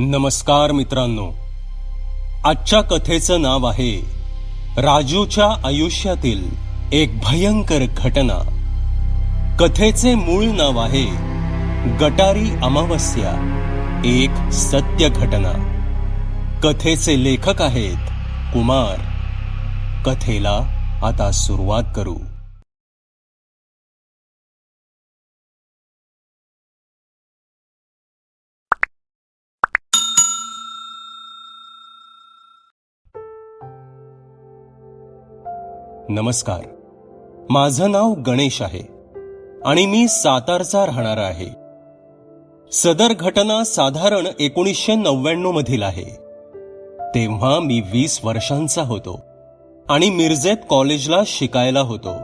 नमस्कार मित्रांनो. आजच्या कथेचं नाव आहे राजूच्या आयुष्यातील एक भयंकर घटना. कथेचे मूळ नाव आहे गटारी अमावस्या एक सत्य घटना. कथेचे लेखक आहेत कुमार. कथेला आता सुरुवात करू. नमस्कार. माझं नाव गणेश आहे आणि मी सातारचा राहणारा आहे. सदर घटना साधारण एकोणीसशे नव्याण्णव मधील आहे. तेव्हा मी वीस वर्षांचा होतो आणि मिरजेत कॉलेजला शिकायला होतो.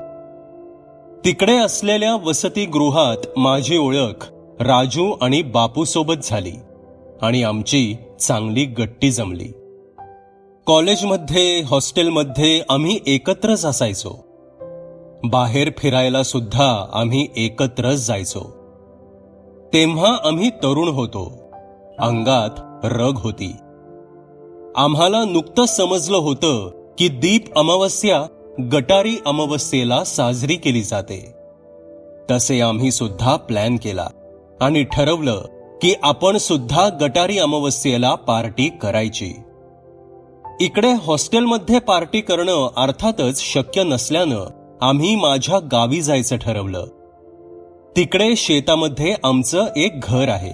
तिकडे असलेल्या वसतिगृहात माझी ओळख राजू आणि बापूसोबत झाली आणि आमची चांगली गट्टी जमली. कॉलेजमध्ये हॉस्टेलमध्ये आम्ही एकत्रच असायचो. बाहेर फिरायला सुद्धा आम्ही एकत्रच जायचो. तेव्हा आम्ही तरुण होतो. अंगात रग होती. आम्हाला नुकतंच समजलं होतं की दीप अमावस्या गटारी अमावस्येला साजरी केली जाते. तसे आम्ही सुद्धा प्लॅन केला आणि ठरवलं की आपण सुद्धा गटारी अमावस्येला पार्टी करायची. इकडे हॉस्टेलमध्ये पार्टी करणं अर्थातच शक्य नसल्यानं आम्ही माझ्या गावी जायचं ठरवलं. तिकडे शेतामध्ये आमचं एक घर आहे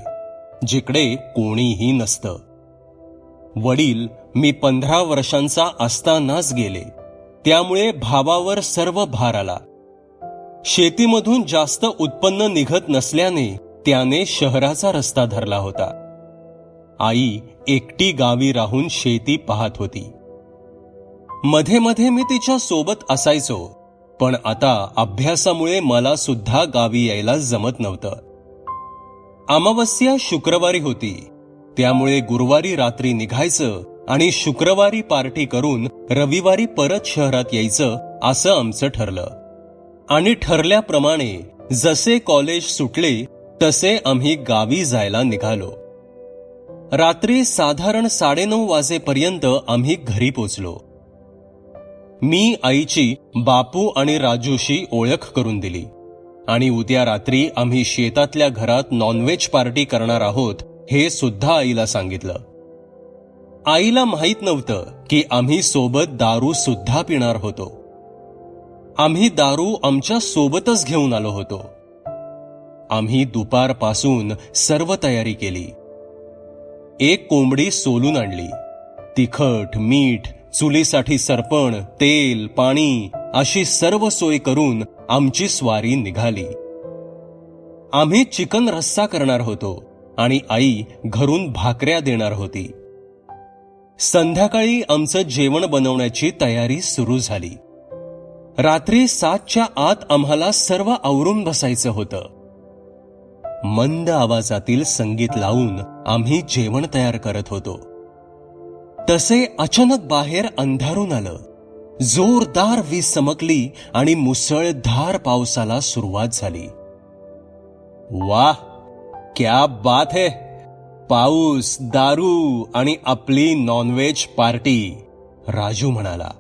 जिकडे कोणीही नसतं. वडील मी पंधरा वर्षांचा असतानाच गेले त्यामुळे भावावर सर्व भार आला. शेतीमधून जास्त उत्पन्न निघत नसल्याने त्याने शहराचा रस्ता धरला होता. आई एकटी गावी राहून शेती पाहत होती. मध्ये मध्ये मी तिच्या सोबत असायचो पण आता अभ्यासामुळे मला सुद्धा गावी यायला जमत नव्हतं. अमावस्या शुक्रवारी होती त्यामुळे गुरुवारी रात्री निघायचं आणि शुक्रवारी पार्टी करून रविवारी परत शहरात यायचं असं आमचं ठरलं. आणि ठरल्याप्रमाणे जसे कॉलेज सुटले तसे आम्ही गावी जायला निघालो. रात्री साधारण साडेनऊ वाजेपर्यंत आम्ही घरी पोचलो. मी आईची बापू आणि राजूशी ओळख करून दिली. आणि उद्या रात्री आम्ही शेतातल्या घरात नॉनव्हेज पार्टी करणार आहोत हे सुद्धा आईला सांगितलं. आईला माहीत नव्हतं की आम्ही सोबत दारू सुद्धा पिणार होतो. आम्ही दारू आमच्या सोबतच घेऊन आलो होतो. आम्ही दुपारपासून सर्व तयारी केली. एक कोंबडी सोलून आणली. तिखट मीठ चुलीसाठी सरपण तेल पाणी अशी सर्व सोय करून आमची स्वारी निघाली. आम्ही चिकन रस्सा करणार होतो आणि आई घरून भाकऱ्या देणार होती. संध्याकाळी आमचं जेवण बनवण्याची तयारी सुरू झाली. रात्री सातच्या आत आम्हाला सर्व आवरून बसायचं होतं. मंद आवाजातील संगीत लावून आम्ही जेवण तयार करत होतो. तसे अचानक बाहेर अंधारून आलं. जोरदार वीज चमकली आणि मुसळधार पावसाला सुरुवात झाली. वाह! क्या बात है! पाऊस दारू आणि आपली नॉनव्हेज पार्टी राजू म्हणाला.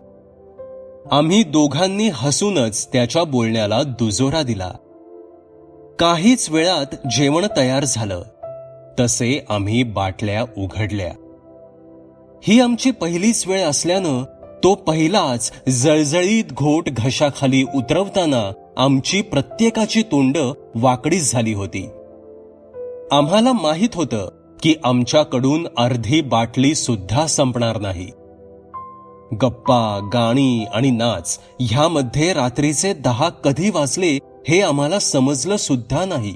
आम्ही दोघांनी हसूनच त्याच्या बोलण्याला दुजोरा दिला. काहीच वेळात जेवण तयार झालं. तसे आम्ही बाटल्या उघडल्या. ही आमची पहिलीच वेळ असल्यानं तो पहिलाच जळजळीत घोट घशाखाली उतरवताना आमची प्रत्येकाची तोंड वाकडीच झाली होती. आम्हाला माहीत होतं की आमच्याकडून अर्धी बाटली सुद्धा संपणार नाही. गप्पा गाणी आणि नाच ह्यामध्ये रात्रीचे दहा कधी वाजले हे आम्हाला समजलं सुद्धा नाही.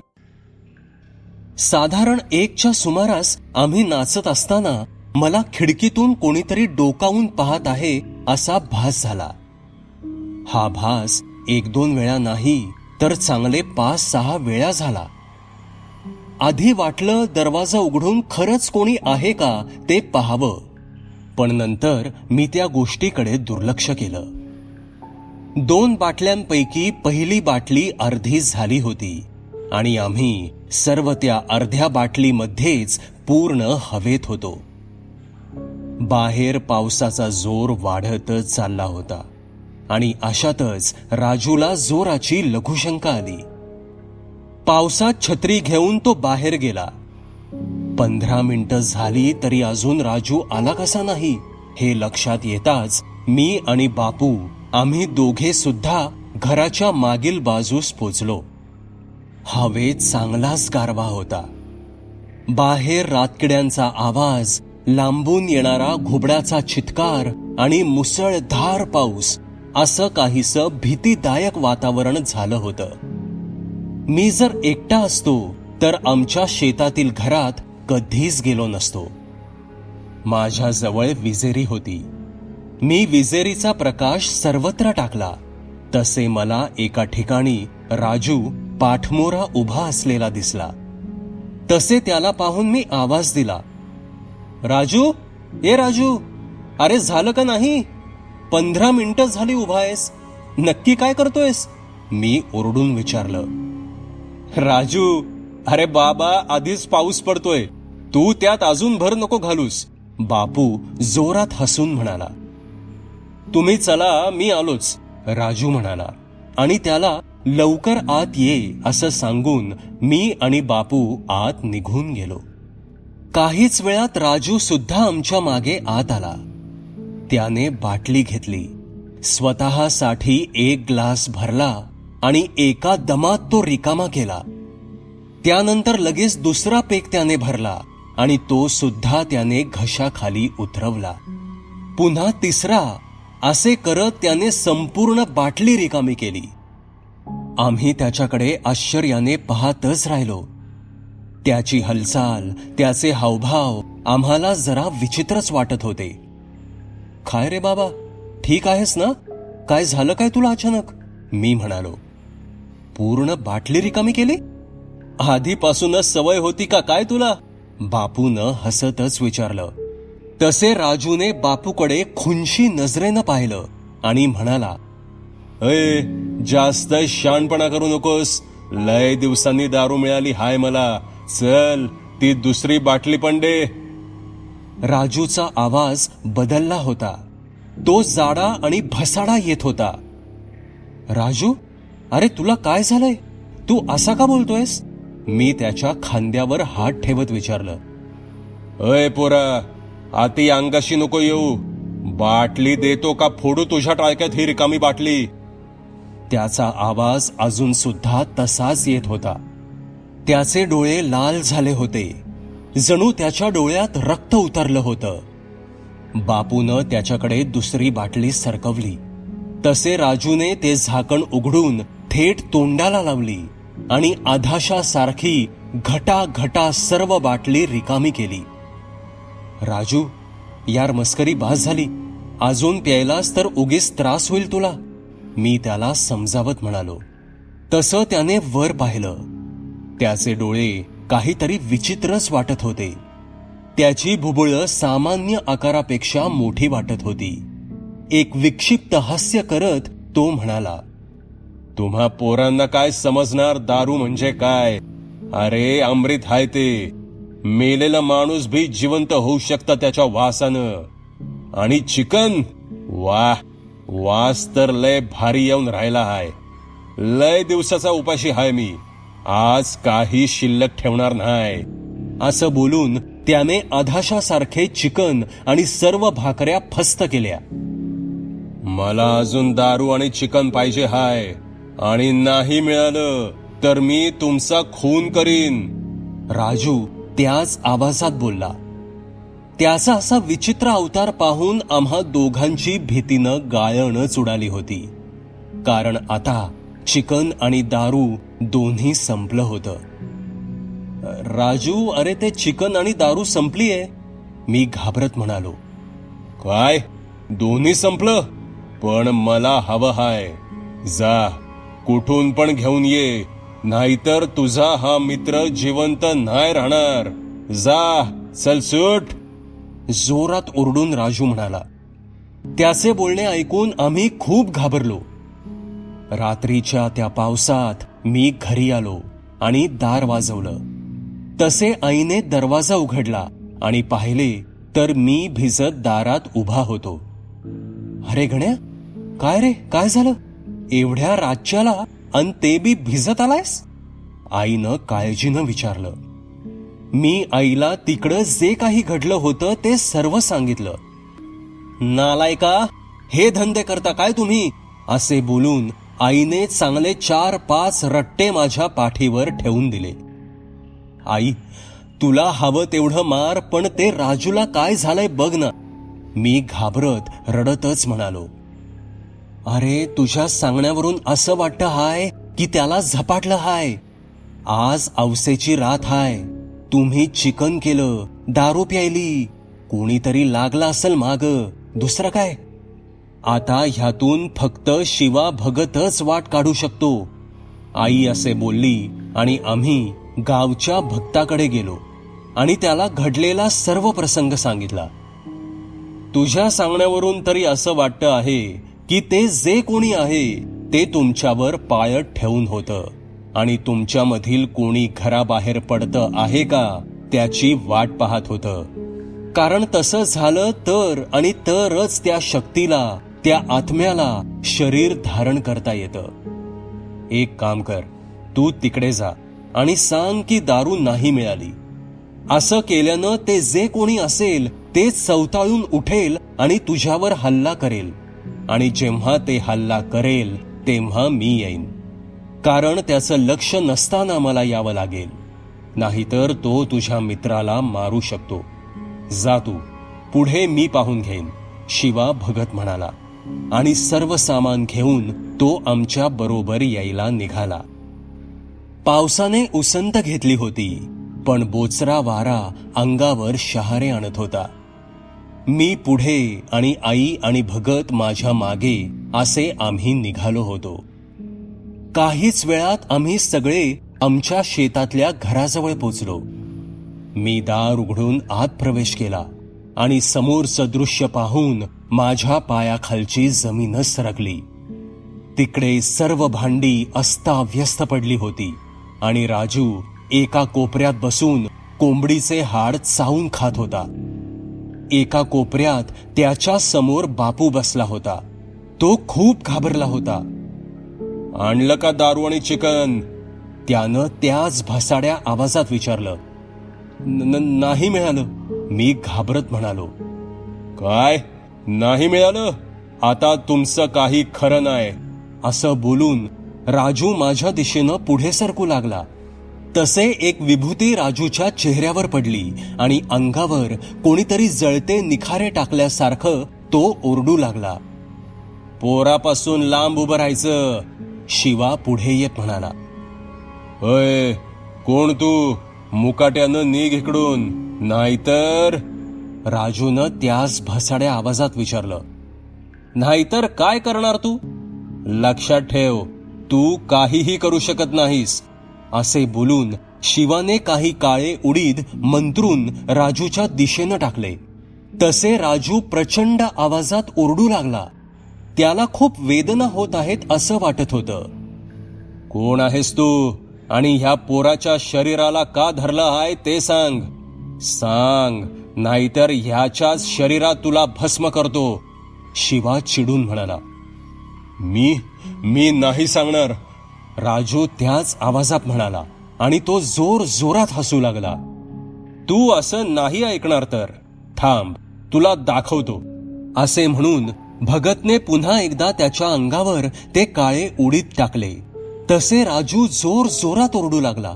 साधारण एकच्या सुमारास आम्ही नाचत असताना मला खिडकीतून कोणीतरी डोकावून पाहत आहे असा भास झाला. हा भास एक दोन वेळा नाही तर चांगले पाच सहा वेळा झाला. आधी वाटलं दरवाजा उघडून खरंच कोणी आहे का ते पाहावं पण नंतर मी त्या गोष्टीकडे दुर्लक्ष केलं. दोन बाटल्यांपैकी पहिली बाटली अर्धी झाली होती. आणि आम्ही सर्व त्या अर्ध्या बाटलीमध्येच पूर्ण हवेत होतो. बाहेर पावसाचा जोर वाढतच चालला होता. आणि अशातच राजूला जोराची लघुशंका आली. पावसात छत्री घेऊन तो बाहेर गेला. पंधरा मिनिटं झाली तरी अजून राजू आला कसा नाही हे लक्षात येताच मी आणि बापू आम्ही दोघे सुद्धा घराच्या मागील बाजूस पोचलो. हवेत चांगलाच गारवा होता. बाहेर रातकिड्यांचा आवाज लांबून येणारा घुबडाचा चित्कार आणि मुसळधार पाऊस असं काहीसं भीतीदायक वातावरण झालं होतं. मी जर एकटा असतो तर आमच्या शेतातील घरात कधीच गेलो नसतो. माझ्याजवळ विजेरी होती. मी विजेरीचा प्रकाश सर्वत्र टाकला. तसे मला एका ठिकाणी राजू पाठमोरा उभा असलेला दिसला. तसे त्याला पाहून मी आवाज दिला. राजू? ए राजू? अरे झालं का नाही? पंधरा मिनिटं झाली उभा आहेस. नक्की काय करतोयस? मी ओरडून विचारलं. राजू अरे बाबा आधीच पाऊस पडतोय. तू त्यात अजून भर नको घालूस. बापू जोरात हसून म्हणाला. तुम्ही चला मी आलोच राजू म्हणाला. आणि त्याला लवकर आत ये असं सांगून मी आणि बापू आत निघून गेलो. काहीच वेळात राजू सुद्धा आमच्या मागे आत आला. त्याने बाटली घेतली. स्वतःसाठी एक ग्लास भरला आणि एका दमात तो रिकामा केला त्यानंतर लगेच दुसरा पेक त्याने भरला आणि तो सुद्धा त्याने घशाखाली उतरवला. पुन्हा तिसरा असे करत त्याने संपूर्ण बाटली रिकामी केली. आम्ही त्याच्याकडे आश्चर्याने पाहतच राहिलो. त्याची हालचाल त्याचे हावभाव आम्हाला जरा विचित्रच वाटत होते. काय रे बाबा ठीक आहेस ना? काय झालं काय तुला अचानक? मी म्हणालो. पूर्ण बाटली रिकामी केली? आधीपासूनच सवय होती का काय तुला? बापूनं हसतच विचारलं. तसे राजूने बापूकडे खुनशी नजरेनं पाहिलं आणि म्हणाला अय जास्त शानपणा करू नकोस. लय दिवसांनी दारू मिळाली हाय मला. चल ती दुसरी बाटली पण दे. राजूचा आवाज बदलला होता. तो जाडा आणि भसाडा येत होता. राजू अरे तुला काय झालंय? तू असा का बोलतोयस? मी त्याच्या खांद्यावर हात ठेवत विचारलं. अय पोरा आती अंगाशी नको येऊ. बाटली देतो का फोडू तुझ्या टाळक्यात ही रिकामी बाटली? त्याचा आवाज अजून सुद्धा तसाच येत होता. त्याचे डोळे लाल झाले होते. जणू त्याच्या डोळ्यात रक्त उतरलं होतं. बापूनं त्याच्याकडे दुसरी बाटली सरकवली. तसे राजूने ते झाकण उघडून थेट तोंडाला लावली आणि आधाशासारखी घटा घटा सर्व बाटली रिकामी केली. राजू यार मस्करी बास झाली. अजून प्यायलास तर उगीच त्रास होईल तुला. मी त्याला समजावत म्हणालो. तसं त्याने वर पाहिलं. त्याचे डोळे काहीतरी विचित्रच वाटत होते. त्याची भुबुळं सामान्य आकारापेक्षा मोठी वाटत होती. एक विक्षिप्त हास्य करत तो म्हणाला तुम्हा पोरांना काय समजणार दारू म्हणजे काय? अरे अमृत हाय ते. मेलेला माणूस भी जिवंत होऊ शकता त्याच्या वासानं. आणि चिकन? वाह वास तर लय भारी येऊन राहिला हाय. लय दिवसाचा उपाशी हाय मी. आज काही शिल्लक ठेवणार नाही. असं बोलून त्याने अधाशासारखे चिकन आणि सर्व भाकऱ्या फस्त केल्या. मला अजून दारू आणि चिकन पाहिजे हाय. आणि नाही मिळालं तर मी तुमचा खून करीन. राजू त्याच आवाजात बोलला त्याचा असा विचित्र अवतार पाहून आम्हा दोघांची भीतीनं गायणच उडाली होती. कारण आता चिकन आणि दारू दोन्ही संपलं होतं. राजू अरे ते चिकन आणि दारू संपलीये. मी घाबरत म्हणालो काय? दोन्ही संपलं? पण मला हवं हाय. जा कुठून पण घेऊन ये. नाहीतर तुझा हा मित्र जिवंत नाही राहणार. जा चल सुट. जोरात ओरडून राजू म्हणाला त्याचे बोलणे ऐकून आम्ही खूप घाबरलो. रात्रीच्या त्या पावसात मी घरी आलो आणि दार वाजवलं. तसे आईने दरवाजा उघडला आणि पाहिले तर मी भिजत दारात उभा होतो. अरे गण्या काय रे काय झालं? एवढ्या राज्याला अन ते बी भिजत आलायस? आईनं काळजीनं विचारलं. मी आईला तिकडं जे काही घडलं होतं ते सर्व सांगितलं. नालायका हे धंदे करता काय तुम्ही? असे बोलून आईने चांगले चार पाच रट्टे माझ्या पाठीवर ठेवून दिले. आई तुला हवं तेवढं मार पण ते राजूला काय झालंय बघ ना. मी घाबरत रडतच म्हणालो. अरे तुझ्या सांगण्यावरून असं वाटतं हाय की त्याला झपाटलं हाय. आज अवसेची रात हाय. तुम्ही चिकन केलं दारू प्यायली. कोणीतरी लागला असेल माग. दुसरं काय? आता ह्यातून फक्त शिवा भगतच वाट काढू शकतो. आई असे बोलली आणि आम्ही गावच्या भक्ताकडे गेलो आणि त्याला घडलेला सर्व प्रसंग सांगितला. तुझ्या सांगण्यावरून तरी असं वाटतं आहे की ते जे कोणी आहे ते तुमच्यावर पायत ठेवून होतं. आणि तुमच्यामधील कोणी घराबाहेर पडतं आहे का त्याची वाट पाहत होतं. कारण तसं झालं तर आणि तरच त्या शक्तीला त्या आत्म्याला शरीर धारण करता येतं. एक काम कर तू तिकडे जा आणि सांग की दारू नाही मिळाली. असं केल्यानं ते जे कोणी असेल ते चवताळून उठेल आणि तुझ्यावर हल्ला करेल. आणि जेव्हा ते हल्ला करेल तेव्हा मी येईन. कारण त्याचं लक्ष नसताना मला यावं लागेल. नाहीतर तो तुझ्या मित्राला मारू शकतो. जा तू. पुढे मी पाहून घेईन शिवा भगत म्हणाला. आणि सर्व सामान घेऊन तो आमच्या बरोबर यायला निघाला. पावसाने उसंत घेतली होती पण बोचरा वारा अंगावर शहारे आणत होता. मी पुढे आणि आई आणि भगत माझ्या मागे असे आम्ही निघालो होतो. काहीच वेळात आम्ही सगळे आमच्या शेतातल्या घराजवळ पोचलो. मी दार उघडून आत प्रवेश केला आणि समोरचं दृश्य पाहून माझ्या पायाखालची जमीनच सरकली. तिकडे सर्व भांडी अस्ताव्यस्त पडली होती आणि राजू एका कोपऱ्यात बसून कोंबडीचे हाड चावून खात होता. एका कोपऱ्यात त्याच्यासमोर बापू बसला होता. तो खूप घाबरला होता. आणलं का दारू आणि चिकन? त्यानं त्याच भसाड्या आवाजात विचारलं. न- नाही मिळालं. मी घाबरत म्हणालो. काय? नाही मिळालं? आता तुमचं काही खरं नाही असं बोलून राजू माझ्या दिशेनं पुढे सरकू लागला. तसे एक विभूती राजूच्या चेहऱ्यावर पडली आणि अंगावर कोणीतरी जळते निखारे टाकल्यासारखं तो ओरडू लागला. पोरापासून लांब उभं राहायचं शिवा पुढे येत म्हणाला. अय कोण तू? मुकाट्यानं निघ इकडून. नाहीतर राजूनं त्यास भसाड्या आवाजात विचारलं. नाहीतर काय करणार तू? लक्षात ठेव तू काहीही करू शकत नाहीस. असे बोलून शिवाने काही काळे उडीद मंत्रून राजूच्या दिशेनं टाकले. तसे राजू प्रचंड आवाजात ओरडू लागला. त्याला खूप वेदना होत आहेत असं वाटत होतं. कोण आहेस तू? आणि ह्या पोराच्या शरीराला का धरलं आहे ते सांग. सांग नाहीतर ह्याच्याच शरीरात तुला भस्म करतो. शिवा चिडून म्हणाला. मी मी नाही सांगणार. राजू त्याच आवाजात म्हणाला आणि तो जोर जोरात हसू लागला. तू असं नाही ऐकणार तर. थांब तुला दाखवतो. असे म्हणून भगतने पुन्हा एकदा त्याच्या अंगावर ते काळे उडीत टाकले. तसे राजू जोर जोरात ओरडू लागला.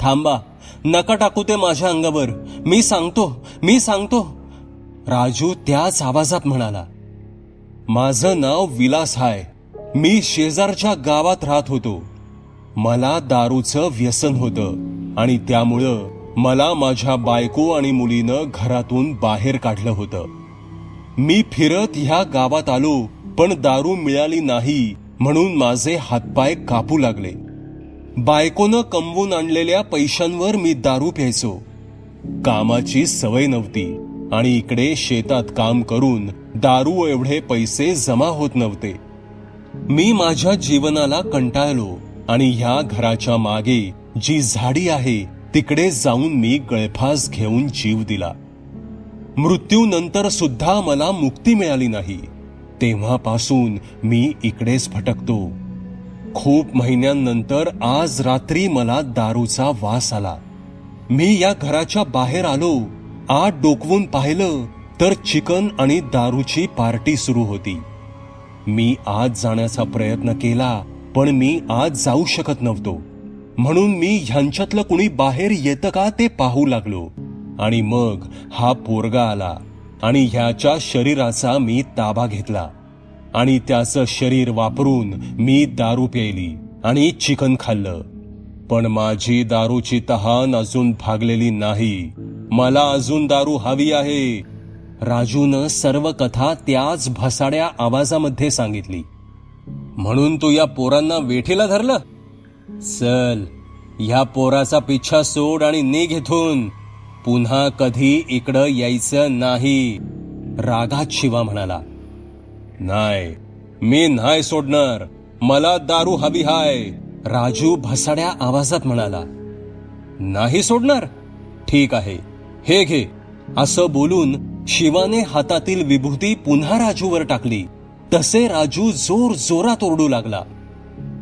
थांबा नका टाकू ते माझ्या अंगावर. मी सांगतो मी सांगतो. राजू त्याच आवाजात म्हणाला. माझं नाव विलास हाय. मी शेजारच्या गावात राहत होतो. मला दारूचं व्यसन होतं आणि त्यामुळं मला माझ्या बायको आणि मुलीनं घरातून बाहेर काढलं होतं. मी फिरत ह्या गावात आलो पण दारू मिळाली नाही म्हणून माझे हातपाय कापू लागले. बायकोनं कमवून आणलेल्या पैशांवर मी दारू प्यायचो. कामाची सवय नव्हती आणि इकडे शेतात काम करून दारू एवढे पैसे जमा होत नव्हते. मी माझ्या जीवनाला कंटाळलो आणि ह्या घराच्या मागे जी झाडी आहे तिकडे जाऊन मी गळफास घेऊन जीव दिला. मृत्यूनंतर सुद्धा मला मुक्ती मिळाली नाही. तेव्हापासून मी इकडेच भटकतो. खूप महिन्यांनंतर आज रात्री मला दारूचा वास आला. मी या घराच्या बाहेर आलो आत डोकवून पाहिलं तर चिकन आणि दारूची पार्टी सुरू होती. मी आज जाण्याचा प्रयत्न केला पण मी आज जाऊ शकत नव्हतो. म्हणून मी ह्यांच्यातलं कुणी बाहेर येतं का ते पाहू लागलो. आणि मग हा पोरगा आला आणि ह्याच्या शरीराचा मी ताबा घेतला. आणि त्याचं शरीर वापरून मी दारू प्यायली आणि चिकन खाल्लं. पण माझी दारूची तहान अजून भागलेली नाही. मला अजून दारू हवी आहे. राजूनं सर्व कथा त्याच भसाड्या आवाजामध्ये सांगितली. म्हणून तू या पोरांना वेठीला धरलं? चल ह्या पोराचा पिच्छा सोड आणि निघ इथून पुन्हा कधी इकडं यायचं नाही. रागात शिवा म्हणाला. नाही मी नाही सोडणार. मला दारू हवी हाय. राजू भसाड्या आवाजात म्हणाला. नाही सोडणार? ठीक आहे. हे घे. असं बोलून शिवाने हातातील विभूती पुन्हा राजूवर टाकली. तसे राजू जोर जोरात ओरडू लागला.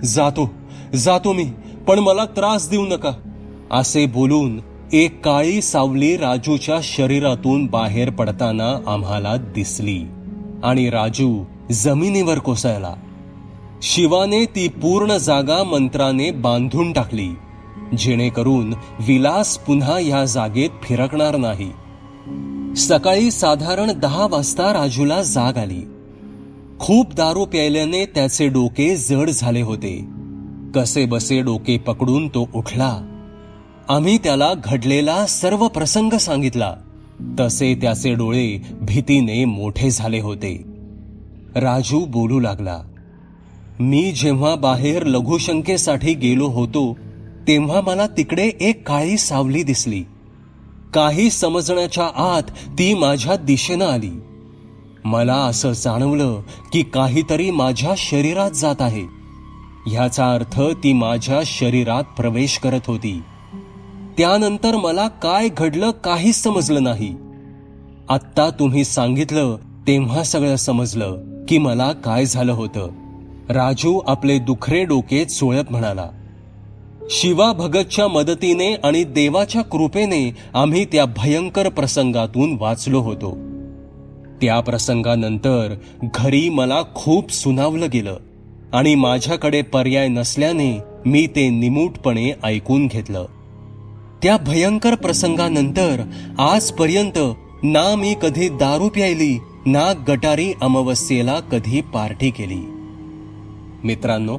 जातो जातो मी पण मला त्रास देऊ नका असे बोलून एक काळी सावली राजूच्या शरीरातून बाहेर पडताना आम्हाला दिसली आणि राजू जमिनीवर कोसळला. शिवाने ती पूर्ण जागा मंत्राने बांधून टाकली जेणेकरून विलास पुन्हा या जागेत फिरकणार नाही. सकाळी साधारण दहा वाजता राजूला जाग आली. खूप दारू प्यायल्याने त्याचे डोके जड झाले होते. कसे बसे डोके पकडून तो उठला. आम्ही त्याला घडलेला सर्व प्रसंग सांगितला. तसे त्याचे डोळे भीतीने मोठे झाले होते. राजू बोलू लागला मी जेव्हा बाहेर लघुशंकेसाठी गेलो होतो तेव्हा मला तिकडे एक काळी सावली दिसली. काही समजण्याच्या आत ती माझ्या दिशेनं आली. मला असं जाणवलं की काहीतरी माझ्या शरीरात जात आहे. ह्याचा अर्थ ती माझ्या शरीरात प्रवेश करत होती. त्यानंतर मला काय घडलं काहीच समजलं नाही. आत्ता तुम्ही सांगितलं तेव्हा सगळं समजलं की मला काय झालं होतं. राजू आपले दुखरे डोके चोळत म्हणाला. शिवा भगतच्या मदतीने आणि देवाच्या कृपेने आम्ही त्या भयंकर प्रसंगातून वाचलो होतो. त्या प्रसंगानंतर घरी मला खूप सुनावलं गेलं आणि माझ्याकडे पर्याय नसल्याने मी ते निमूटपणे ऐकून घेतलं. त्या भयंकर प्रसंगानंतर आजपर्यंत ना मी कधी दारू प्यायली ना गटारी अमावस्येला कधी पार्टी केली. मित्रांनो